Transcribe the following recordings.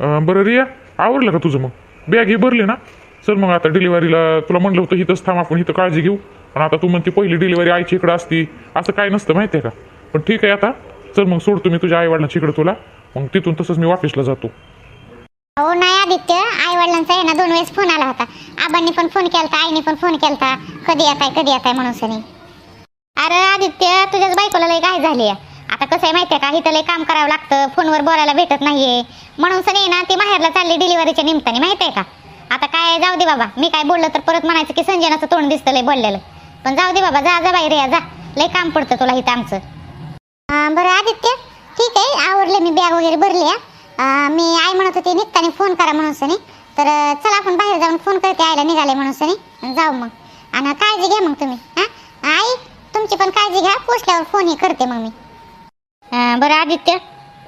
अं, बरं रिया आवडलं का तुझं मग? बॅग हे भरली ना? चल मग आता डिलिव्हरीला तुला म्हणलं होतं इथंच थांब आपण इथं काळजी घेऊ. पण आता तू म्हणते पहिली डिलिव्हरी आईची इकडं असती. असं काय नसतं माहिती आहे का? पण ठीक आहे आता. चल मग सोडतो मी तुझ्या आईवडिलांची इकडं तुला. मग तिथून तसंच मी ऑफिसला जातो. हो नाही आदित्य. आई वडिलांचा आहे ना दोन वेळेस फोन आला होता. आबांनी पण फोन केलता आईने पण फोन केलता. कधी येत आहे कधी येत आहे म्हणून सनी. अरे आदित्य तुझ्याच बायकोला लय काय झाली आहे आता कसं आहे माहिती आहे का? इथं लय काम करावं लागतं. फोनवर बोलायला भेटत नाहीये. म्हणून सनी ना ती माहेरला चालली डिलिव्हरीच्या निमित्ताने आहे का? आता काय जाऊ दे बाबा. मी काय बोललं तर परत म्हणायचं की संजनाचं तोंड दिसतं लय बोललेलं. पण जाऊ दे बाबा जा जा बाहेर या जा. लय काम पडतं तुला इथं आमचं. बरं आदित्य. ठीक आहे आवडले मी बॅग वगैरे भरली मी आई म्हणत होती निघताना फोन करा म्हणून सनी. तर चला आपण बाहेर जाऊन फोन करते आईला निघाले म्हणून सनी. जाऊ मग. आणि काळजी घ्या मग तुम्ही हां. आई तुमची पण काळजी घ्या. पोचल्यावर फोनही करते मग मी. बरं आदित्य.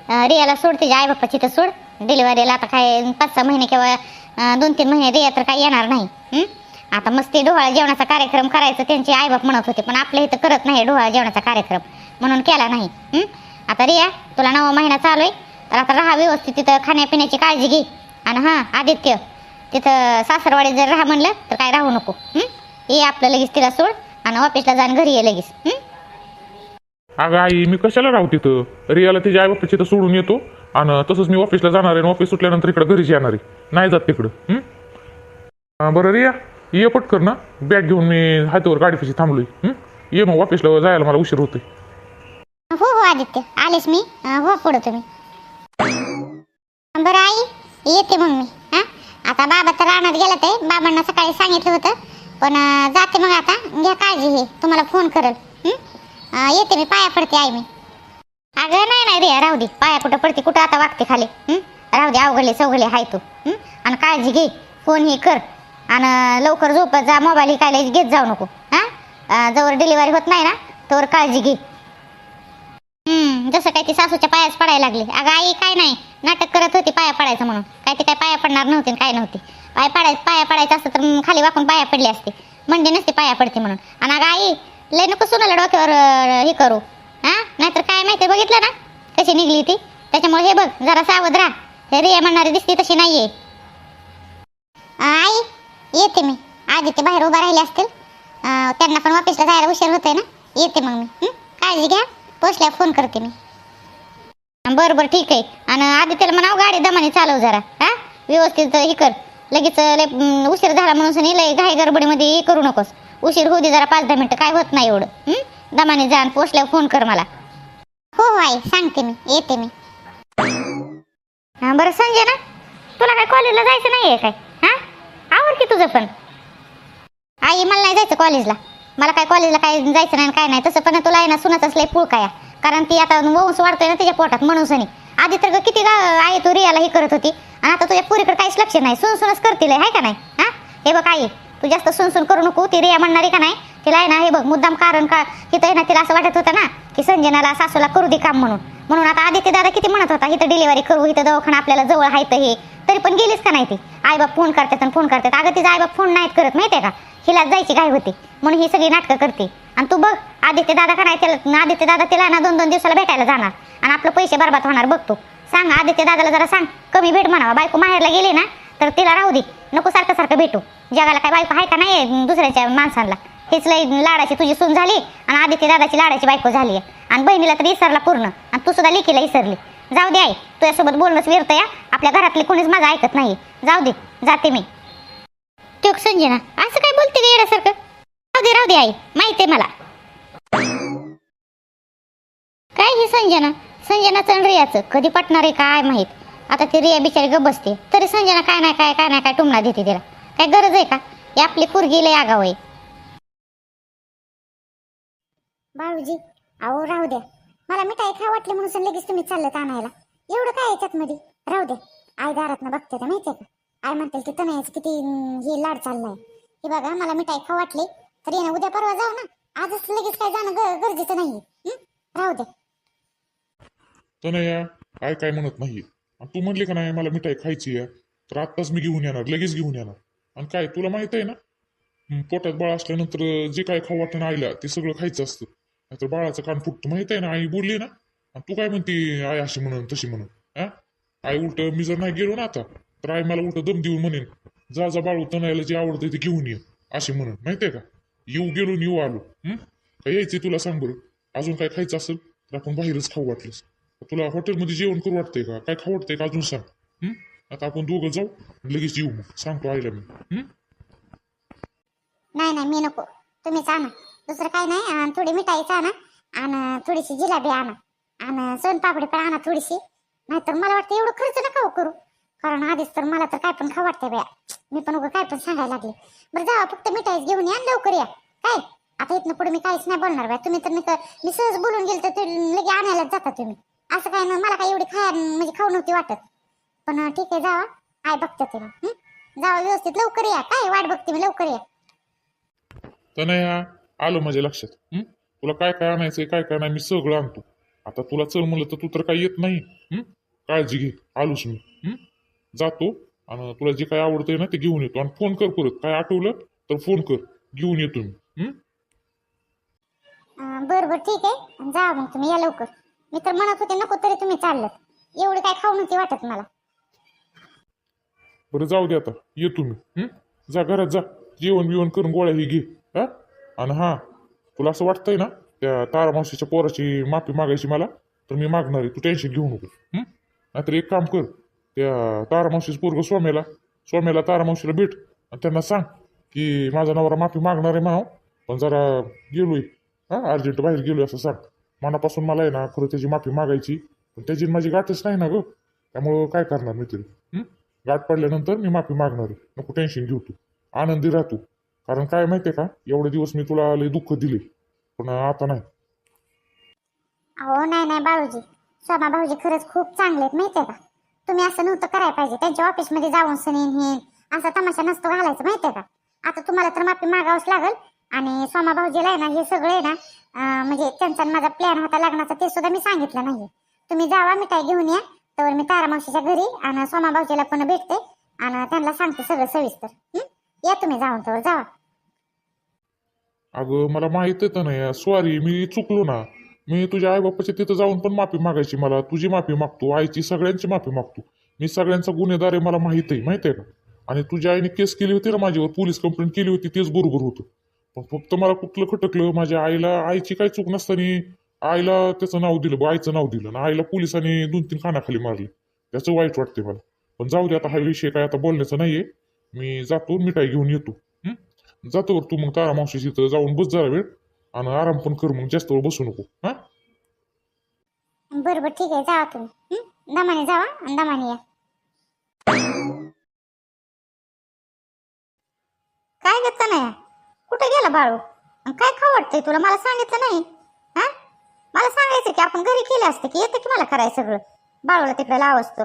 रियाला सोड तिच्या आई बाप्पाची तर सोड. डिलिव्हरीला आता काय पाच सहा महिने किंवा दोन तीन महिने रिया तर काही येणार नाही. आता मस्ती डोहाळा जेवणाचा कार्यक्रम करायचा त्यांचे आईबाप म्हणत होते पण आपल्या इथं करत नाही डोहाळा जेवणाचा कार्यक्रम. म्हणून केला नाही. आता रिया तुला नवा महिना चालू आहे तर आता राहा व्यवस्थित तिथं खाण्यापिण्याची काळजी घे. आणि हां आदित्य तिथं सासरवाडी जर राहा म्हणलं तर काय राहू नको. ये आपलं लगेच तिला सोड. आणि ऑफिसला जाऊन घरी ये लगेच. अगं आई मी कशाला राहू तिथं? रियाला तिच्या आई बापाची तर सोडून येतो. आणि तसंच मी ऑफिसला जाणार आहे आणि ऑफिस सुटल्यानंतर इकडे घरीच येणार आहे. नाही जात तिकडं. हं? बरं रिया ये पटकर ना बॅग घेऊन मी हातावर गाडीपाशी थांबलोय. हं? ये मग ऑफिसला जायला मला उशीर होतोय. हो हो आदित्य. आलेस मी. हो पुढं तुम्ही. बरं आई येते मग मी. हां? आता बाबा तर रानात गेला ते बाबांना सकाळी सांगितलं होतं. पण जाते मग आता. घ्या काळजी हे. तुम्हाला फोन करेल. येते मी पाया पडते आई मी. अगं नाही नाही रे राहू दे. पाया कुठं पडते कुठं आता वागते खाली. राहू दे अवघडले सवघडले हाय तू. आणि काळजी घे. फोन हे कर. आणि लवकर झोपत जा मोबाईल काय घेत जाऊ नको. हां? जवळ डिलिव्हरी होत नाही ना तोवर काळजी घे. जसं काय ती सासूच्या पायाच पडायला लागली. अगं आई काय नाही नाटक करत होती पाया पडायचं म्हणून. काय ती काय पाया पडणार नव्हती आणि काय नव्हती. पाय पडाय पाया पडायचं असतं तर खाली वाकून पाया पडली असते. म्हणजे नसते पाया पडते म्हणून. आणि अगं आई लय नको सुना डोक्यावर हे करू. हा? नाहीतर काय माहिती बघितलं ना? कशी निघली ती. त्याच्यामुळे हे बघ जरा सावध राहा. हे रिया म्हणणारी दिसती तशी नाहीये. आई येते मी. आधी ते बाहेर उभा राहिले असतील. त्यांना पण ऑफिसला जायला उशीर होतोय ना? येते मग मी. हं? काळजी घ्या. पोचल्यावर फोन करते मी. बरं बरं ठीक आहे. आणि आधी त्याला म्हणाव गाडी दमाने चालव जरा. हा? व्यवस्थित हे कर. लगेच लय अं, उशीर झाला म्हणून सनी लय घाई गडबडीमध्ये हे करू नकोस. उशीर होऊ दे जरा पाच दहा मिनटं. काय होत नाही एवढं. दमाने जाण पोचल्यावर फोन कर मला. हो हो आई. सांगते मी. येते मी. हा, बरं संजय ना? तुला काय कॉलेजला जायचं नाही आहे काय? हा? आवड की तुझं पण. आई मला नाही जायचं कॉलेजला मला काय कॉलेजला काय जायचं नाही आणि काय नाही. तसं पण तुला आहे ना सुनाच लय पुळ काय कारण ती आता वंश वाढतोय ना तिच्या पोटात म्हणून सनी आधी तर किती आहे तू रियाला हे करत होती. आणि आता तुझ्या पुरीकडे काहीच लक्ष नाही. सुन सुनच करतील आहे का नाही? हा? हे बघ आई. तू जास्त सुनसून करू नको ती रिया म्हणणारी का नाही? तिला आहे ना हे बघ मुद्दाम कारण का तिथं आहे ना तिला असं वाटत होतं ना की संजनाला सासूला करू दे काम म्हणून. म्हणून आता आदित्य दादा किती म्हणत होता इथं डिलिव्हरी करू इथं दवाखाना आपल्याला जवळ आहे तर हे. तरी पण गेलीच का नाही ती? आईबाप फोन करतात आणि फोन करतात. अगं तिचा आईबाप फोन नाहीत करत माहितीये का? हिला जायची काय होती. म्हणून ही सगळी नाटकं करते. आणि तू बघ आदित्य दादा का नाही त्याला आदित्य दादा तिला ना दोन दोन दिवसाला भेटायला जाणार. आणि आपलं पैसे बरबाद होणार बघतो सांग आदित्य दादाला जरा सांग. कमी भेट म्हणावा. बायको माहेरला गेली ना तर तिला राहू दे. नको सारखं सारखं भेटू. जगाला काय बायको आहे का नाही दुसऱ्याच्या माणसांना हीच लय लाडाची तुझी सून झाली आणि आदित्य दादाची लाडाची बायको झाली आहे. आणि बहिणीला तर इसरला पूर्ण. आणि तू सुद्धा लेकीला इसरली जाऊ दे आई तुझ्यासोबत बोलणंच व्यर्थ या आपल्या घरातले कोणीच माझं ऐकत नाही जाऊ दे जाते मी. तो संजना असं काय बोलते का येण्यासारखं राहू दे राहू दे आई माहिती आहे मला. काय ही संजना? संजनाचं आणि रियाचं कधी पटणार आहे काय माहीत? आता ती रिया बिचारी गप बसते. तरी संजना काय नाही काय काय नाही काय टुमला देते तिला. काय गरज आहे का? ही आपली पोरगी लय आगाव आहे. बाळूजी अहो राहू द्या. मला मिठाई खा वाटली म्हणून लगेच तुम्ही चाललं आणायला. एवढं काय याच्यात मध्ये राहू द्या आई दारात बघते का माहितीये का? आई म्हणतील की तनयाचं किती हे लाड चाललाय. हे बघा मला मिठाई खा वाटली. तर ये ना उद्या परवा जाऊ ना. आजच लगेच काय जाणं ग- गरजेचं नाही राहू द्या तनया आई काय म्हणत नाही? तू म्हणली का नाही मला मिठाई खायची आहे तर आत्ताच मी घेऊन येणार लगेच घेऊन येणार. आणि काय तुला माहीत आहे ना? पोटात बाळ असल्यानंतर जे काय खाऊ वाटणं आईला ते सगळं खायचं असतं. नाहीतर बाळाचं कान फुटतं माहीत आहे ना? आई बोलली ना. आणि तू काय म्हणते आई अशी म्हणून तशी म्हणून. हा? आई उलट मी जर नाही गेलो ना आता तर आई मला उलट दम देऊन म्हणेन जा जा बाळू तणायला जे आवडतं ते घेऊन ये. असे म्हणून माहितीये का? येऊ गेलो येऊ आलो. हम्म? काय यायचे तुला सांग बरं. अजून काय खायचं असेल तर आपण बाहेरच खाऊ वाटलंस. तुला हॉटेलमध्ये जेवण करू वाटतंय का? काय खाऊ वाटतंय का? अजून सांग. आता आपण दोघं जाऊ लगेच येऊ मग. सांगतो आईला मी. नाही नाही मी नको. तुम्हीच आणा. दुसरं काय नाही. आणि थोडी मिठाईच आणा. आणि थोडीशी जिलाबी आणा. आणि सोनपापडी पण आणा थोडीशी. नाहीतर मला वाटतं एवढं खर्च नका हो करू. कारण आधीच तर मला तर काय पण खाऊ वाटतंय बया. मी पण उगं काय पण सांगायला लागले. बरं जा फक्त मिठाईच घेऊन या आणि लवकर या. काय? आता इथनं पुढे मी काहीच नाही बोलणार बाय. तुम्ही तर मी मी सहज बोलून गेल तर लगे आणायलाच जाता तुम्ही. असं काय ना मला काय एवढी खाया म्हणजे खाऊ नव्हती वाटत. पण ठीक आहे जावा आय बघते तुम्ही हं? जावा व्यवस्थित लवकर या. काय वाट बघते मी लवकर या. तनया आलं माझ्या लक्षात. हं? तुला काय काय आणायचंय काय काय नाही मी सगळं आणतो. आता तुला चल म्हणलं तर तू तर काही येत नाही. हं? काळजी घे आलोच मी. हं? जातो. आणि तुला जे काय आवडतंय ना ते घेऊन येतो. आणि फोन कर परत. काय आठवलं तर फोन कर. घेऊन येतो मी. हं? अं, बरं बरं ठीक आहे. जा मग तुम्ही या लवकर. मी तर म्हणत होते नको तरी तुम्ही चाललं एवढी काय खाऊ नव्हती वाटत मला. बरं जाऊ दे आता. येतो मी हं? जा घरात जा. जेवण बिवण करून गोळ्या ही घे. हा? आणि हा तुला असं वाटतंय ना त्या तारा मावशीच्या पोराची माफी मागायची मला तर मी मागणार आहे. तू टेन्शन घेऊ नको. हं? नाहीतर एक काम कर. त्या तारा मावशीचं पोरग सोम्याला तारा मावशीला भेट आणि त्यांना सांग की माझा नवरा माफी मागणार आहे म्हणाव पण जरा गेलोय. हा? अर्जंट बाहेर गेलोय असं सांग. मनापासून मला आहे ना खरं त्याची माफी मागायची. पण त्याची माझी गाठच नाही ना गं. त्यामुळं काय करणार मी तरी? हं? गाठ पडल्यानंतर मी माफी मागणार आहे. नको टेन्शन घेऊ तू. आनंदी राहतो कारण काय माहितीये का? एवढे दिवस मी तुला लय दुःख दिले. पण आता नाही. अहो नाही नाही बाळूजी. सोमा भाऊजी खरंच खूप चांगले आहेत माहितीये का? तुम्ही असं नव्हतं करायला पाहिजे. त्यांच्या ऑफिसमध्ये जाऊन सनीन हे असा तमाशा नसतो घालायचं माहितीये का? आता तुम्हाला तर माफी मागावंच लागल. आणि सोमा भाऊजीला आहे ना हे सगळे ना म्हणजे त्यांचा माझा प्लॅन होता लग्नाचा ते सुद्धा मी सांगितलं नाही तुम्ही जावा मिठाई घेऊन या. तर मी तारा मावशीच्या घरी आणि सोमा भाऊजीला पण भेटते. आणि त्यांना सांगते सगळं सविस्तर. या तुम्ही जाऊन तर जावा. अगं मला माहीत आहे नाही सॉरी मी चुकलो ना. मी तुझ्या आईबापाच्या तिथं जाऊन पण माफी मागायची मला. तुझी माफी मागतो आईची सगळ्यांची माफी मागतो. मी सगळ्यांचा गुन्हेगार आहे मला माहीत आहे माहीत आहे का? आणि तुझ्या आईने केस केली होती ना माझ्यावर पोलीस कंप्लेंट केली होती तेच बरोबर होतं. पण फक्त मला कुठलं खटकलं? माझ्या आईला आईची काय चूक नसताना आईला त्याचं नाव दिलं बा आईचं नाव दिलं. आणि आईला पोलिसांनी दोन तीन खानाखाली मारले. त्याचं वाईट वाटते मला. पण जाऊ दे आता हा विषय काय आता बोलण्याचा नाहीये. मी जातो मिठाई घेऊन येतो. जातो बरं तू मग तारा मावशी तिथं जाऊन बस जरा वेळ. आणि आराम पण कर मग जास्त वेळ बसू नको. हा? बरं बरं ठीक आहे. जावा तुम्ही. दमाने जावा आणि दमाने या. काय घेतलं नाही कुठे गेला बाळू? काय खाऊ वाटतंय तुला? मला सांगितलं नाही. हा? मला सांगायचं की आपण घरी केलं असतं की येतं की मला करायचं सगळं? बाळूला तिकडे लावस तर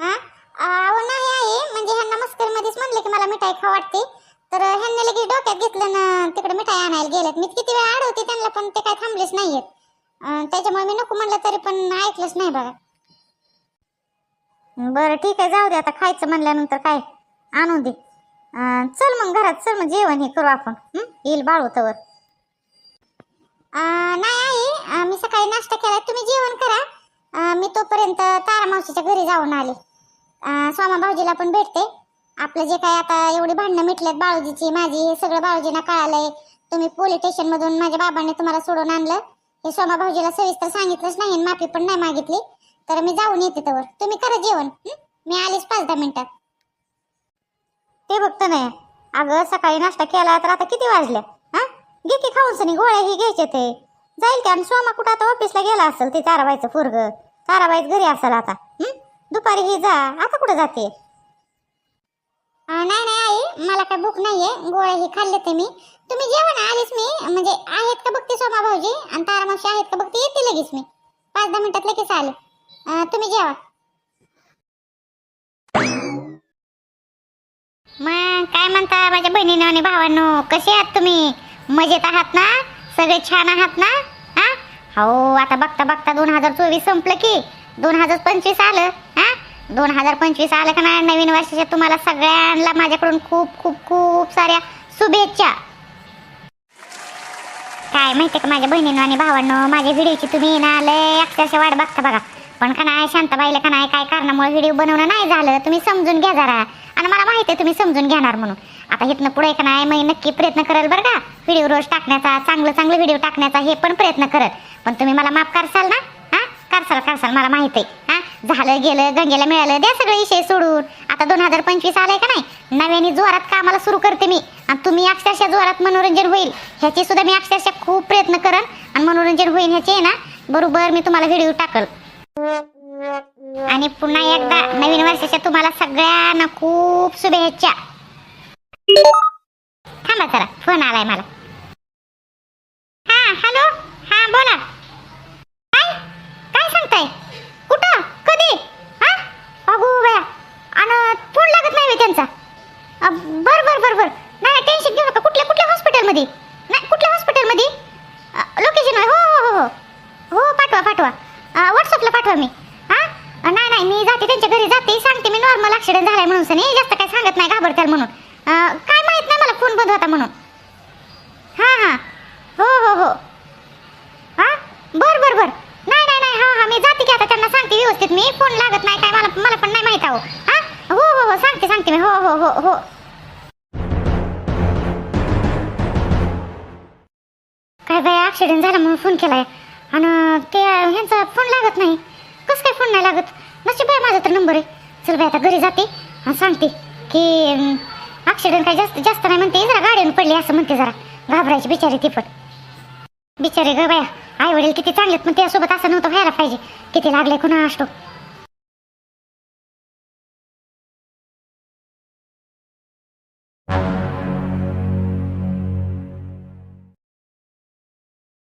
हा? अहो नाही आहे म्हणजे ह्यांना मस्करमध्येच म्हणले की मला मिठाई खाऊ वाटते तर ह्यांनी लगेच डोक्यात घेतलं ना तिकडे मिठाई आणायला गेलेत. मी किती वेळ आडवते त्यांना पण ते काय थांबलेच नाहीयेत. त्याच्यामुळे मी नको म्हणलं तरी पण ऐकलंच नाही बघा बरं ठीक आहे. जाऊ दे आता. खायचं म्हणल्यानंतर काय? आणू दे. चल मग घरात चल मग जेवण हे करू आपण. येईल बाळू तवर. नाही आई मी सकाळी नाश्ता केला तुम्ही जेवण करा. मी तोपर्यंत तारा मावशीच्या घरी जाऊन आले. स्वामा भाऊजीला पण भेटते. आपलं जे काय आता एवढी भांडणं मिटलेत बाळूजीची माझी हे सगळं बाळूजींना कळालंय. तुम्ही पोलीस स्टेशनमधून माझ्या बाबाने तुम्हाला सोडून आणलं. हे सोमा भाऊजीला सविस्तर सांगितलंच नाही माफी पण नाही मागितली. तर मी जाऊन येते तवर. तुम्ही करा जेवण. मी आलीच पाच दहा मिनिटात. ते बघतो नाही. अगं सकाळी नाश्ता केला तर आता किती वाजल्या हा? घे की खाऊन सनी गोळ्या ही घ्यायचे ते. जाईल की आणि सोमा कुठं आता ऑफिसला गेला असेल ते ताराबाईचं पोरग. ताराबाईत घरी असेल आता. दुपारी ही जा. आता कुठं जाते? नाही नाही आई. मला काय भूक नाहीये. गोळ्या ही खाल्ले ते मी. तुम्ही जेवण आलीच मी. म्हणजे आहेत का बघते सोमा भाऊजी? आणि तारा मावशी आहेत का बघते येते लगेच मी. पाच दहा मिनिटात लगेच आले. तुम्ही जेवा. मग काय म्हणता माझ्या बहिणीनं आणि भावांनो? कसे आहात तुम्ही? मजेत आहात ना? सगळे छान आहात ना? हा? हो आता बघता बघता दोन हजार चोवीस संपलं की. दोन हजार पंचवीस आलं. हा? दोन हजार पंचवीस आलं का नाही? नवीन वर्षाच्या तुम्हाला सगळ्यांना माझ्याकडून खूप खूप खूप साऱ्या शुभेच्छा. काय माहितीये का माझ्या बहिणीनं आणि भावांनो? माझ्या व्हिडिओची तुम्ही ना लय अक्षरशः वाट बघता बघा. पण का नाही? शांताबाईला का नाही? काय कारणामुळे व्हिडिओ बनवणं नाही झालं. तुम्ही समजून घ्या जरा. आणि मला माहिती आहे तुम्ही समजून घेणार म्हणून. आता इथनं पुढे का नाही मी नक्की प्रयत्न करेल बरं का? व्हिडिओ रोज टाकण्याचा चांगलं चांगलं व्हिडिओ टाकण्याचा हे पण प्रयत्न करेल. पण तुम्ही मला माफ करसाल ना? हा? करसाल करसाल मला माहिती आहे. हा? झालं गेलं गंगेला मिळालं द्या सगळे विषय सोडून. आता दोन हजार पंचवीस आलंय का नाही? नव्याने जोरात कामाला सुरू करते मी. आणि तुम्ही अक्षरशः जोरात मनोरंजन होईल. ह्याचे सुद्धा मी अक्षरशः खूप प्रयत्न करेन. आणि मनोरंजन होईल ह्याचे आहे ना? बरोबर मी तुम्हाला व्हिडिओ टाकल. आणि पुन्हा एकदा नवीन वर्षाच्या तुम्हाला सगळ्यांना खूप शुभेच्छा. थांबा जरा फोन आलाय मला. हा हॅलो? हा बोला. काय? काय सांगताय? कुठं? कधी? हा? अगो बया आणि फोन लागत नाही त्यांचा. बर बर बर बर. नाही टेन्शन घेऊ नका. कुठल्या कुठल्या हॉस्पिटलमध्ये नाही कुठल्या हॉस्पिटलमध्ये लोकेशन हो हो हो हो. हो पाठवा पाठवा. व्हॉट्सअपला पाठवा मी. सांगते ॲक्सिडेंट झालाय म्हणून सनी. जास्त काय सांगत नाही घाबरत्याल म्हणून. काय माहीत नाही मला फोन बंद होता म्हणून. हां हां. हो हो हो. हा? बर बर बर. नाही नाही नाही. हा हा. मी जाते की आता त्यांना सांगते व्यवस्थित. मी फोन लागत नाही. काय मला मला पण नाही माहीत आहो हा? हो हो हो. सांगते सांगते मी. हो हो हो हो. काय बाय ॲक्सिडेंट झाला म्हणून फोन केलाय. आणि ते ह्यांचा फोन लागत नाही. कसं काय फोन नाही लागत? नशीब आहे माझा तर नंबर आहे. चल आता घरी जाते आणि सांगते की ॲक्सिडेंट काय जास्त जास्त नाही म्हणते जरा गाडीवर पडली असं म्हणते जरा. घाबरायची बिचारी ती पण. बिचारे ग बाया आई वडील किती चांगलेत पण त्यासोबत असं नव्हतं व्हायला पाहिजे. किती लागले कुणा असतो?